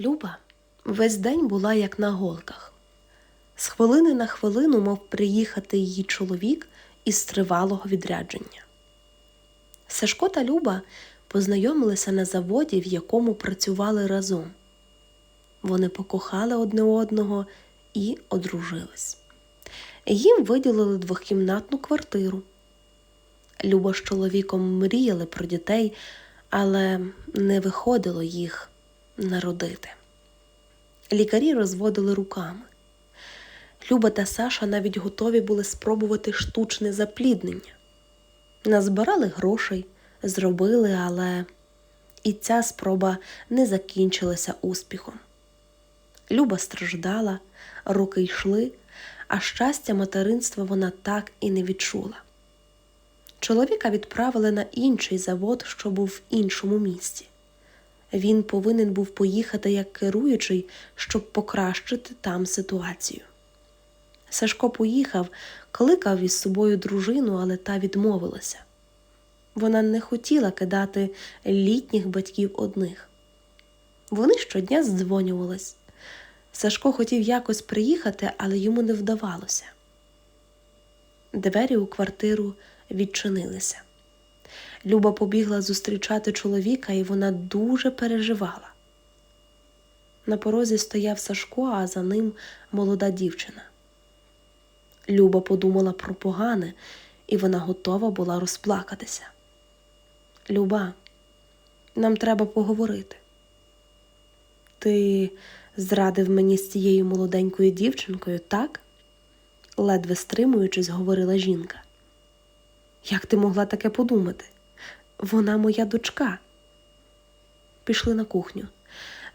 Люба весь день була як на голках. З хвилини на хвилину мав приїхати її чоловік із тривалого відрядження. Сашко та Люба познайомилися на заводі, в якому працювали разом. Вони покохали одне одного і одружились. Їм виділили двохкімнатну квартиру. Люба з чоловіком мріяли про дітей, але не виходило їх народити. Лікарі розводили руками. Люба та Саша навіть готові були спробувати штучне запліднення. Назбирали грошей, зробили, але і ця спроба не закінчилася успіхом. Люба страждала, роки йшли, а щастя материнства вона так і не відчула. Чоловіка відправили на інший завод, що був в іншому місті. Він повинен був поїхати як керуючий, щоб покращити там ситуацію. Сашко поїхав, кликав із собою дружину, але та відмовилася. Вона не хотіла кидати літніх батьків одних. Вони щодня здзвонювались. Сашко хотів якось приїхати, але йому не вдавалося. Двері у квартиру відчинилися. Люба побігла зустрічати чоловіка, і вона дуже переживала. На порозі стояв Сашко, а за ним молода дівчина. Люба подумала про погане, і вона готова була розплакатися. Люба, нам треба поговорити. Ти зрадив мені з цією молоденькою дівчинкою, так? ледве стримуючись, говорила жінка. Як ти могла таке подумати? Вона моя дочка. Пішли на кухню.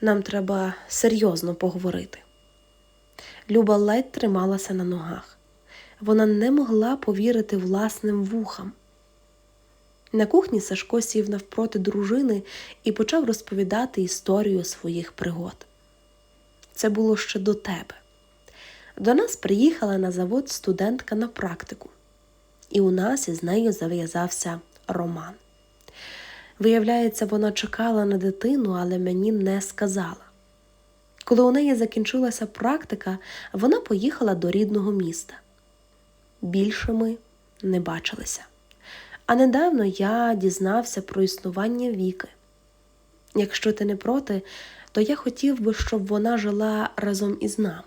Нам треба серйозно поговорити. Люба ледь трималася на ногах. Вона не могла повірити власним вухам. На кухні Сашко сів навпроти дружини і почав розповідати історію своїх пригод. Це було ще до тебе. До нас приїхала на завод студентка на практику, і у нас із нею зав'язався роман. Виявляється, вона чекала на дитину, але мені не сказала. Коли у неї закінчилася практика, вона поїхала до рідного міста. Більше ми не бачилися. А недавно я дізнався про існування Віки. Якщо ти не проти, то я хотів би, щоб вона жила разом із нами.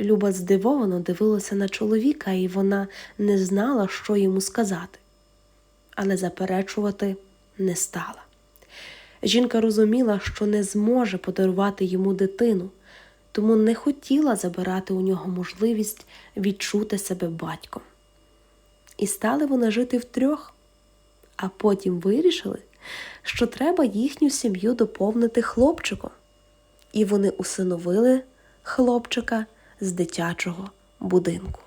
Люба здивовано дивилася на чоловіка, і вона не знала, що йому сказати, але заперечувати не стала. Жінка розуміла, що не зможе подарувати йому дитину, тому не хотіла забирати у нього можливість відчути себе батьком. І стали вони жити втрьох, а потім вирішили, що треба їхню сім'ю доповнити хлопчиком, і вони усиновили хлопчика з дитячого будинку.